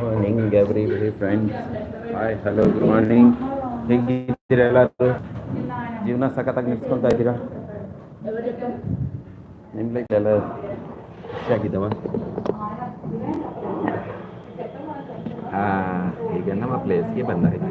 morning every very friends hi hello good morning ಹೇಗಿದ್ದೀರಾ ಎಲ್ಲರೂ ಜೀವನ ಸಖತ್ತಾಗಿ ನಿಲ್ಸ್ಕೊತಾ ಇದ್ದೀರಾ ನಿಮ್ಮ ಲೈಫ್ ಎಲ್ಲ ಖುಷಿಯಾಗಿದ್ದಾವ ಹಾಂ ಈಗ ನಮ್ಮ ಪ್ಲೇಸ್ಗೆ ಬಂದಾಯಿತು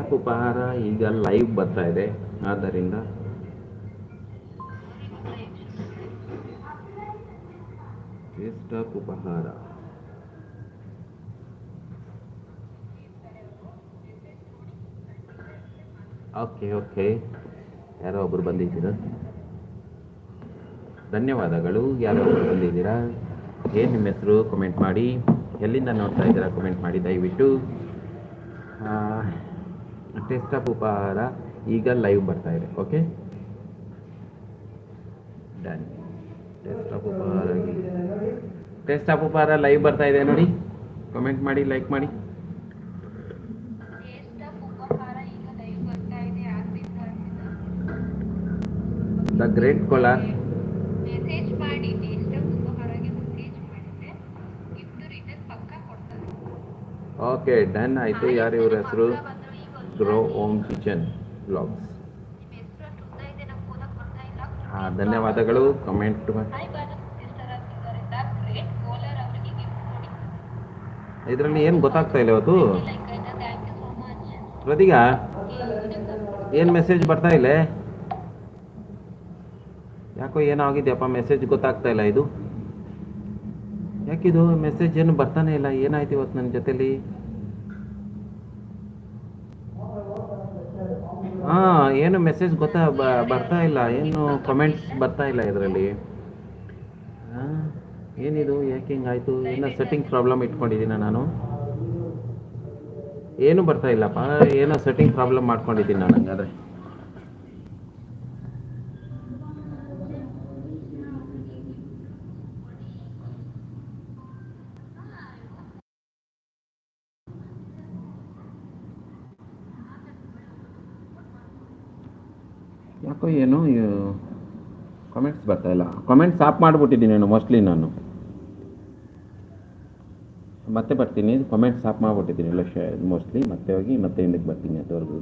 ಆಫ್ ಉಪಹಾರ ಈಗ ಲೈವ್ ಬರ್ತಾ ಇದೆ. ಆದ್ದರಿಂದ ಆಫ್ ಉಪಹಾರ. ಓಕೆ ಓಕೆ ಯಾರೋ ಒಬ್ರು ಬಂದಿದ್ದೀರಾ? ಧನ್ಯವಾದಗಳು. ಯಾರೋ ಒಬ್ರು ಬಂದಿದ್ದೀರಾ? ಏನು ನಿಮ್ಮ ಹೆಸರು? ಕಮೆಂಟ್ ಮಾಡಿ. ಎಲ್ಲಿಂದ ನೋಡ್ತಾ ಇದ್ದೀರಾ? ಕಮೆಂಟ್ ಮಾಡಿ ದಯವಿಟ್ಟು. ಟೇಸ್ಟ್ ಆಫ್ ಉಪಹಾರ ಈಗ ಲೈವ್ ಬರ್ತಾ ಇದೆ ಓಕೆ ಡನ್ ಟೆಸ್ಟ್ ಆಫ್ ಉಪಹಾರ ಟೆಸ್ಟ್ ಆಫ್ ಉಪಹಾರ ಲೈವ್ ಬರ್ತಾ ಇದೆ ನೋಡಿ. ಕಮೆಂಟ್ ಮಾಡಿ ಲೈಕ್ ಮಾಡಿ. The great Kolar okay done ಆಯಿತು ಯಾರು ಇವ್ರ ಹೆಸರು? ಗ್ರೋ ಓಮ್ ಕಿಚನ್ ಬ್ಲಾಗ್ಸ್ ಹಾ ಧನ್ಯವಾದಗಳು ಕಮೆಂಟ್ ಇದರಲ್ಲಿ ಏನು ಗೊತ್ತಾಗ್ತಾ ಇಲ್ಲ ಇವತ್ತು? ಪ್ರತಿಗ ಏನು ಮೆಸೇಜ್ ಬರ್ತಾ ಇಲ್ಲ? ಯಾಕೋ ಏನೋ ಆಗಿದೆಯಪ್ಪ ಮೆಸೇಜ್ ಗೊತ್ತಾಗ್ತಾ ಇಲ್ಲ ಇದು. ಯಾಕಿದು? ಮೆಸೇಜ್ ಏನು ಬರ್ತಾನೆ ಇಲ್ಲ. ಏನಾಯ್ತು ಇವತ್ತು ನನ್ನ ಜೊತೆಲಿ? ಹಾಂ, ಏನು ಮೆಸೇಜ್ ಗೊತ್ತಾ? ಬರ್ತಾ ಇಲ್ಲ. ಏನು ಕಮೆಂಟ್ಸ್ ಬರ್ತಾ ಇಲ್ಲ ಇದರಲ್ಲಿ? ಏನಿದು? ಯಾಕೆ ಹಿಂಗಾಯ್ತು ಏನೋ ಸೆಟ್ಟಿಂಗ್ ಪ್ರಾಬ್ಲಮ್ ಇಟ್ಕೊಂಡಿದ್ದೀನ ನಾನು? ಏನು ಬರ್ತಾ ಇಲ್ಲಪ್ಪ? ಏನೋ ಸೆಟ್ಟಿಂಗ್ ಪ್ರಾಬ್ಲಮ್ ಮಾಡ್ಕೊಂಡಿದ್ದೀನಿ ನಾನು ಹಂಗಾದ್ರೆ ಯಾಕೋ ಏನು ಕಮೆಂಟ್ಸ್ ಇಲ್ಲ. ಕಮೆಂಟ್ಸ್ ಆಫ್ ಮಾಡಿಬಿಟ್ಟಿದ್ದೀನಿ ನಾನು ಮೋಸ್ಟ್ಲಿ ನಾನು. ಮತ್ತೆ ಬರ್ತೀನಿ ಕಮೆಂಟ್ಸ್ ಆಫ್ ಮಾಡಿಬಿಟ್ಟಿದ್ದೀನಿ ಇಲ್ಲ ಮೋಸ್ಟ್ಲಿ ಮತ್ತೆ ಹೋಗಿ ಮತ್ತೆ ಹಿಂದಕ್ಕೆ ಬರ್ತೀನಿ, ಅದುವರೆಗೂ.